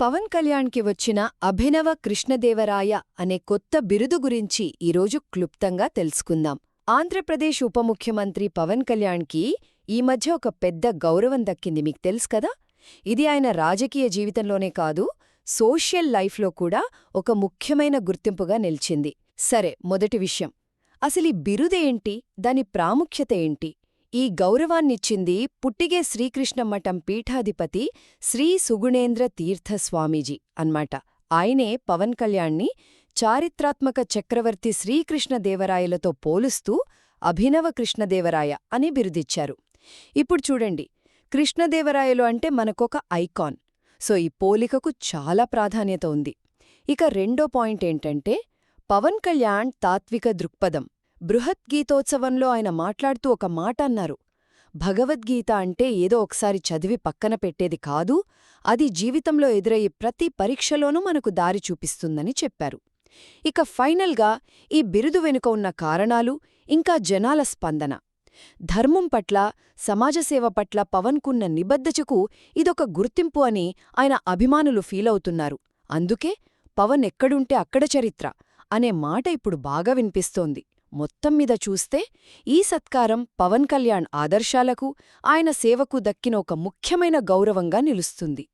పవన్ కళ్యాణ్కి వచ్చిన అభినవ కృష్ణదేవరాయ అనే కొత్త బిరుదు గురించి ఈరోజు క్లుప్తంగా తెలుసుకుందాం. ఆంధ్రప్రదేశ్ ఉప ముఖ్యమంత్రి పవన్ కళ్యాణ్కి ఈ మధ్య ఒక పెద్ద గౌరవం దక్కింది మీకు తెలుసు కదా? ఇది ఆయన రాజకీయ జీవితంలోనే కాదు సోషల్ లైఫ్లో కూడా ఒక ముఖ్యమైన గుర్తింపుగా నిలిచింది. సరే మొదటి విషయం. అసలీ బిరుదేంటి? దాని ప్రాముఖ్యత ఏంటి? ఈ గౌరవాన్నిచ్చింది పుట్టిగే శ్రీకృష్ణ మఠం పీఠాధిపతి శ్రీ సుగుణేంద్ర తీర్థ స్వామీజీ అన్మాట. ఆయనే పవన్ కళ్యాణ్ని చారిత్రాత్మక చక్రవర్తి శ్రీకృష్ణదేవరాయలతో పోలుస్తూ అభినవ కృష్ణదేవరాయ అని బిరుదిచ్చారు. ఇప్పుడు చూడండి కృష్ణదేవరాయలు అంటే మనకొక ఐకాన్. సో ఈ పోలికకు చాలా ప్రాధాన్యత ఉంది. ఇక రెండో పాయింట్ ఏంటంటే పవన్ కళ్యాణ్ తాత్విక దృక్పథం. బృహద్గీతోత్సవంలో ఆయన మాట్లాడుతూ ఒక మాట అన్నారు. భగవద్గీత అంటే ఏదో ఒకసారి చదివి పక్కన పెట్టేది కాదు అది జీవితంలో ఎదురయ్యే ప్రతి పరీక్షలోనూ మనకు దారి చూపిస్తుందని చెప్పారు. ఇక ఫైనల్గా ఈ బిరుదు వెనుక ఉన్న కారణాలు ఇంకా జనాల స్పందన. ధర్మం పట్ల సమాజసేవ పట్ల పవన్కున్న నిబద్ధచకు ఇదొక గుర్తింపు అని ఆయన అభిమానులు ఫీలవుతున్నారు అందుకే పవన్ ఎక్కడుంటే అక్కడ చరిత్ర అనే మాట ఇప్పుడు బాగా వినిపిస్తోంది. మొత్తం మీద చూస్తే ఈ సత్కారం పవన్ కళ్యాణ్ ఆదర్శాలకు ఆయన సేవకు దక్కిన ఒక ముఖ్యమైన గౌరవంగా నిలుస్తుంది.